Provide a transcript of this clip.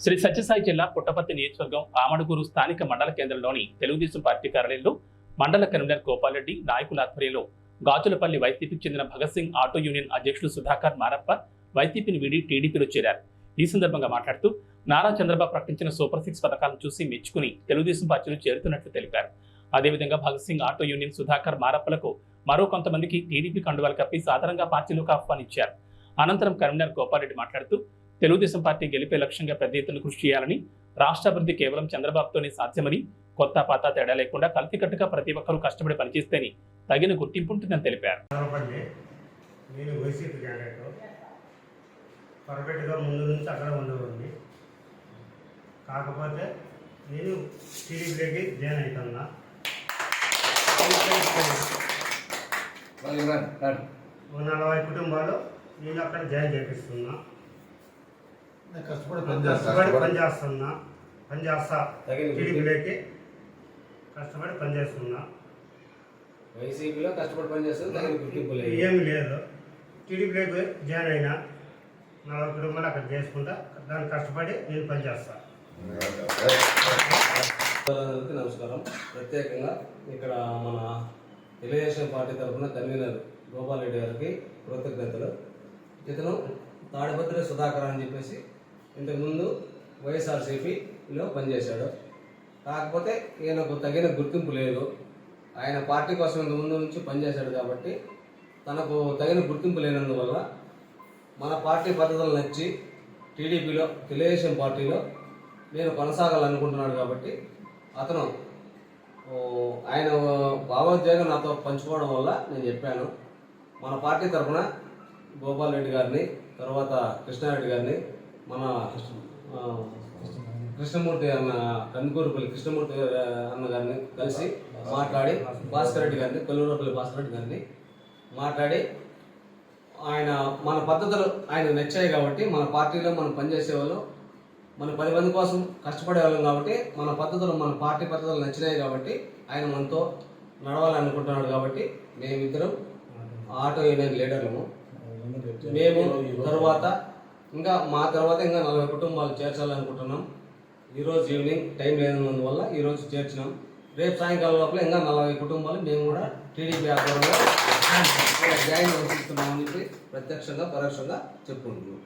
శ్రీ సత్యసాయి జిల్లా పుట్టపర్తి నియోజకవర్గం ఆమడుగురు స్థానిక మండల కేంద్రంలోని తెలుగుదేశం పార్టీ కార్యాలయంలో మండల కన్వీనర్ గోపాలరెడ్డి నాయకుల ఆధ్వర్యంలో గాజులపల్లి వైసీపీకి చెందిన భగత్ సింగ్ ఆటో యూనియన్ అధ్యక్షుడు సుధాకర్ మారప్ప వైసీపీని వీడి టీడీపీలో చేరారు. ఈ సందర్భంగా మాట్లాడుతూ నారా చంద్రబాబు ప్రకటించిన సూపర్ సిక్స్ పథకాలను చూసి మెచ్చుకుని తెలుగుదేశం పార్టీలో చేరుతున్నట్లు తెలిపారు. అదేవిధంగా భగత్ సింగ్ ఆటో యూనియన్ సుధాకర్ మారప్పలకు మరో కొంతమందికి టీడీపీ కండువాలు కప్పి సాధారణంగా పార్టీలోకి ఆహ్వానించారు. అనంతరం కన్వీనర్ గోపాలరెడ్డి మాట్లాడుతూ తెలుగుదేశం పార్టీ గెలిపే లక్ష్యంగా పెద్ద ఎత్తున కృషి చేయాలని రాష్ట్ర అభివృద్ధి కేవలం చంద్రబాబుతోనే సాధ్యమని కొత్త పాత తేడా లేకుండా కలిసికట్టుగా ప్రతి ఒక్కరూ కష్టపడి పనిచేస్తేనే తగిన గుర్తింపు ఉంటుందని తెలిపారు. చదవకండి నేను వైసీపీ క్యాండిడేట్ పర్ఫెక్ట్గా ముందు నుంచి అక్కడ ఉండేవాడిని. కాకపోతే నేను టీడీపీలోకి జాయిన్ అవుతున్నా నలభై కుటుంబాలు నేను అక్కడ జాయిన్ చేపిస్తున్నా. కష్టపడి కష్టపడి పనిచేస్తా. పని చేస్తున్నా పని చేస్తా తగిన టీడీపీలోకి కష్టపడి పని చేస్తున్నా వైసీపీలో కష్టపడి పనిచేస్తుంది ఏమీ లేదు. టీడీపీలోకి జాయిన్ అయినా నలభై కుటుంబాలు అక్కడ చేసుకుంటా దాన్ని కష్టపడి నేను పని చేస్తా అందరికీ నమస్కారం. ప్రత్యేకంగా ఇక్కడ మన తెలుగుదేశం పార్టీ తరఫున కన్వీనర్ గోపాల్ రెడ్డి గారికి కృతజ్ఞతలు. ఇతను తాడిపత్రి సుధాకర్ అని చెప్పేసి ఇంతకుముందు వైఎస్ఆర్సీపీలో పనిచేశాడు. కాకపోతే ఈయనకు తగిన గుర్తింపు లేదు. ఆయన పార్టీ కోసం ఇంత ముందు నుంచి పనిచేశాడు కాబట్టి తనకు తగిన గుర్తింపు లేనందువల్ల మన పార్టీ పద్ధతులు నచ్చి టీడీపీలో తెలుగుదేశం పార్టీలో నేను కొనసాగాలనుకుంటున్నాడు కాబట్టి అతను ఆయన భావోద్వేగం నాతో పంచుకోవడం వల్ల నేను చెప్పాను. మన పార్టీ తరఫున గోపాల్ రెడ్డి గారిని తర్వాత కృష్ణారెడ్డి గారిని మన కృష్ణమూర్తి. అన్న కందుకూరుపల్లి కృష్ణమూర్తి అన్న గారిని కలిసి మాట్లాడి భాస్కర్ రెడ్డి గారిని కొల్లూరుపల్లి భాస్కర్ రెడ్డి గారిని మాట్లాడి ఆయన మన పద్ధతులు ఆయన నచ్చాయి కాబట్టి మన పార్టీలో మనం పనిచేసే వాళ్ళు మన పది మంది కోసం కష్టపడే వాళ్ళం కాబట్టి మన పద్ధతులు మన పార్టీ పద్ధతులు నచ్చినాయి కాబట్టి ఆయన మనతో నడవాలనుకుంటున్నాడు కాబట్టి మేమిద్దరం ఆటో యూనియన్ లీడర్లము. మేము తర్వాత ఇంకా మా తర్వాత ఇంకా నలభై కుటుంబాలు చేర్చాలనుకుంటున్నాం. ఈరోజు ఈవినింగ్ టైం లేనందువల్ల ఈరోజు చేర్చినాం. రేపు సాయంకాలం లోపల ఇంకా నలభై కుటుంబాలు మేము కూడా టీడీపీ ఆధ్వర్యంలో జాయిన్ చేస్తున్నామని చెప్పి ప్రత్యక్షంగా పరోక్షంగా చెప్పుకుంటున్నాం.